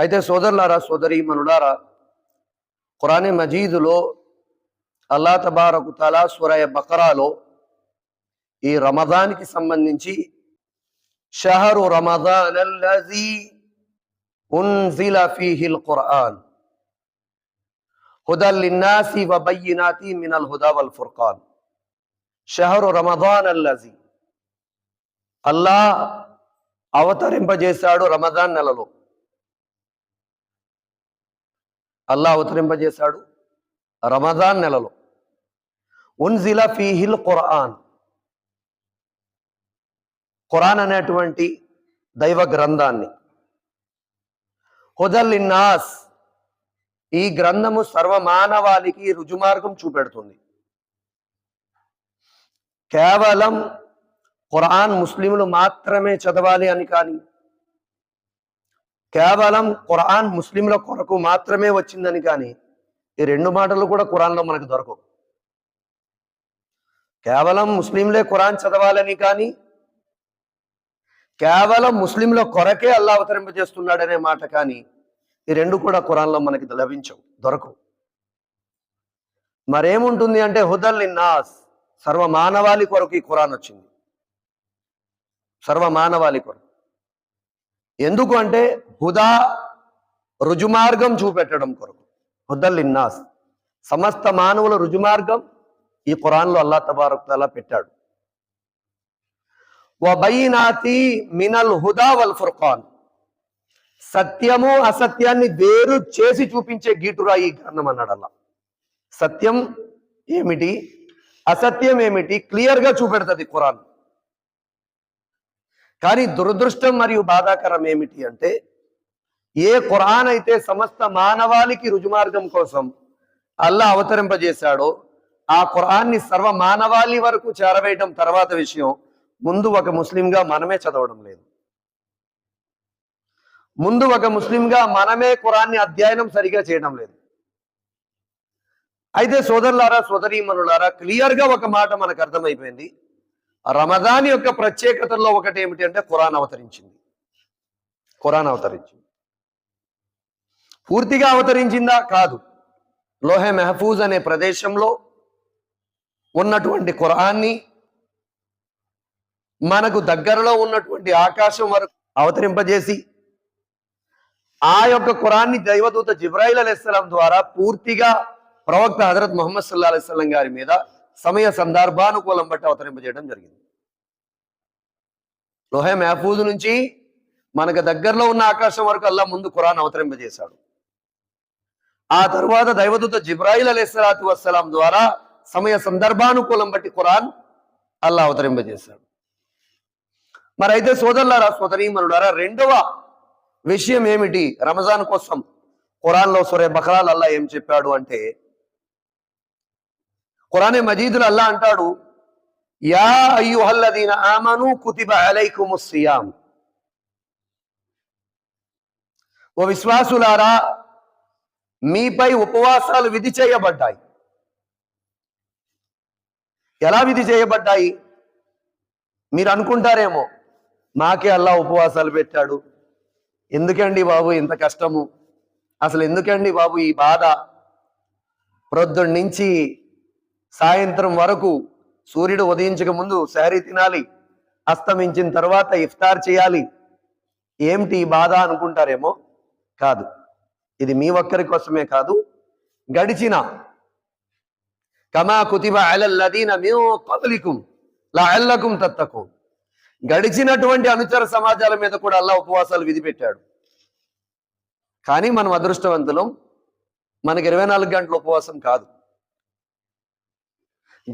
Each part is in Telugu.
అయితే సోదరులారా సోదరి మనులారా ఖురాని మజీదులో అల్లా తబారకు తలా సురయ బకరాలో ఈ రమదాన్కి సంబంధించి షహరు రమదాన్ అల్లజీ ఉన్జిల ఫీహిల్ ఖురాన్. హుదల్ లిన్నాసి వ మినల్ హుదా వల్ ఫుర్ఖాన్. షహరు రమదాన్ అల్లజీ అల్లాహ్ అవతరింపజేశాడు రమదాన్ నెలలో. అల్లా అవతరింపజేశాడు రమజాన్ నెలలో. ఉన్జిల ఫీహిల్ ఖురాన్. ఖురాన్ అనేటువంటి దైవ గ్రంథాన్ని. హుదల్ ఇన్నాస్. ఈ గ్రంథము సర్వమానవాళికి రుజుమార్గం చూపెడుతుంది. కేవలం ఖురాన్ ముస్లింలు మాత్రమే చదవాలి అని కానీ కేవలం ఖురాన్ ముస్లింల కొరకు మాత్రమే వచ్చిందని కానీ ఈ రెండు మాటలు కూడా ఖురాన్లో మనకు దొరకవు. కేవలం ముస్లింలే ఖురాన్ చదవాలని కానీ కేవలం ముస్లింల కొరకే అల్లా అవతరింపజేస్తున్నాడనే మాట కానీ ఈ రెండు కూడా ఖురాన్లో మనకి లభించవు దొరకవు. మరేముంటుంది అంటే హుదల్ నాస్ సర్వ మానవాళి కొరకు ఈ ఖురాన్ వచ్చింది. సర్వ మానవాళి కొరకు. ఎందుకు అంటే హుదా రుజుమార్గం చూపెట్టడం కొరకు. హుదల్లిన్నాస్. సమస్త మానవుల రుజుమార్గం ఈ ఖురాన్లో అల్లా తబారక్ అలా పెట్టాడు. వబైనాతి మినల్ హుదా వల్ ఫుర్ఖాన్. సత్యము అసత్యాన్ని వేరు చేసి చూపించే గీటురా ఈ గ్రంథం అన్నాడు అలా సత్యం ఏమిటి? అసత్యం ఏమిటి? క్లియర్గా చూపెడుతుంది ఖురాన్. కానీ దురదృష్టం మరియు బాధాకరం ఏమిటి అంటే ఏ ఖురాన్ అయితే సమస్త మానవాళికి రుజుమార్గం కోసం అల్లా అవతరింపజేశాడో ఆ ఖురాన్ని సర్వ మానవాళి వరకు చేరవేయడం తర్వాత విషయం ముందు ఒక ముస్లింగా మనమే చదవడం లేదు. ముందు ఒక ముస్లింగా మనమే ఖురాన్ని అధ్యయనం సరిగా చేయడం లేదు. అయితే సోదరులారా సోదరీమనులారా క్లియర్గా ఒక మాట మనకు అర్థమైపోయింది. రమదాన్ యొక్క ప్రత్యేకతల్లో ఒకటి ఏమిటి అంటే ఖురాన్ అవతరించింది. ఖురాన్ అవతరించింది. పూర్తిగా అవతరించిందా? కాదు. లోహే మెహఫూజ్ అనే ప్రదేశంలో ఉన్నటువంటి ఖురాన్ని మనకు దగ్గరలో ఉన్నటువంటి ఆకాశం వరకు అవతరింపజేసి ఆ యొక్క ఖురాన్ని దైవదూత జిబ్రాయిల్ అలైస్లాం ద్వారా పూర్తిగా ప్రవక్త హజరత్ ముహమ్మద్ సల్లా అలైస్లం గారి మీద సమయ సందర్భానుకూలం బట్టి అవతరింపజేయడం జరిగింది. లోహే మహఫూజ్ నుంచి మనకు దగ్గరలో ఉన్న ఆకాశం వరకు అల్లా ముందు ఖురాన్ అవతరింపజేశాడు. ఆ తరువాత దైవదూత జిబ్రాయిల్ అలీస్లాతు వస్సలాం ద్వారా సమయ సందర్భానుకూలం బట్టి ఖురాన్ అల్లా అవతరింపజేశాడు. మరి అయితే సోదరులారా సోదరీమనుడారా రెండవ విషయం ఏమిటి? రంజాన్ కోసం ఖురాన్లో సురే బకరాల్ అల్లా ఏం చెప్పాడు అంటే ఖురానే మజీదులు అల్లా అంటాడు యా అయ్యుహల్లదీన ఆమను కుతిబ అలైకుముస్ సియాం ఓ విశ్వాసులారా మీపై ఉపవాసాలు విధి చేయబడ్డాయి ఎలా విధి చేయబడ్డాయి మీరు అనుకుంటారేమో మాకే అల్లా ఉపవాసాలు పెట్టాడు ఎందుకండి బాబు ఇంత కష్టము అసలు ఎందుకండి బాబు ఈ బాధ ప్రొద్దుడి నుంచి సాయంత్రం వరకు సూర్యుడు ఉదయించక ముందు శారీ తినాలి అస్తమించిన తర్వాత ఇఫ్తార్ చేయాలి. ఏమిటి బాధ అనుకుంటారేమో? కాదు. ఇది మీ ఒక్కరి కోసమే కాదు. గడిచిన కమా కుతిబ అలల్లదీన మేము కదలికుం లఅల్లకుం తత్తకుం. గడిచినటువంటి అనుచర సమాజాల మీద కూడా అల్లా ఉపవాసాలు విధిపెట్టాడు. కానీ మనం అదృష్టవంతులం. మనకి ఇరవై నాలుగు గంటల ఉపవాసం కాదు.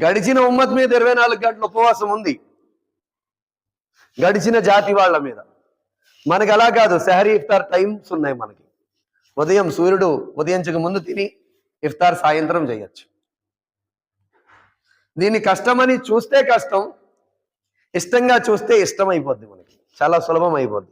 గడిచిన ఉమ్మత్ మీద ఇరవై నాలుగు గంటల ఉపవాసం ఉంది. గడిచిన జాతి వాళ్ళ మీద. మనకి అలా కాదు సెహరీ ఇఫ్తార్ టైమ్స్ ఉన్నాయి మనకి. ఉదయం సూర్యుడు ఉదయించక ముందు తిని ఇఫ్తార్ సాయంత్రం చేయొచ్చు. దీన్ని కష్టమని చూస్తే కష్టం ఇష్టంగా చూస్తే ఇష్టం అయిపోద్ది మనకి. చాలా సులభం అయిపోద్ది.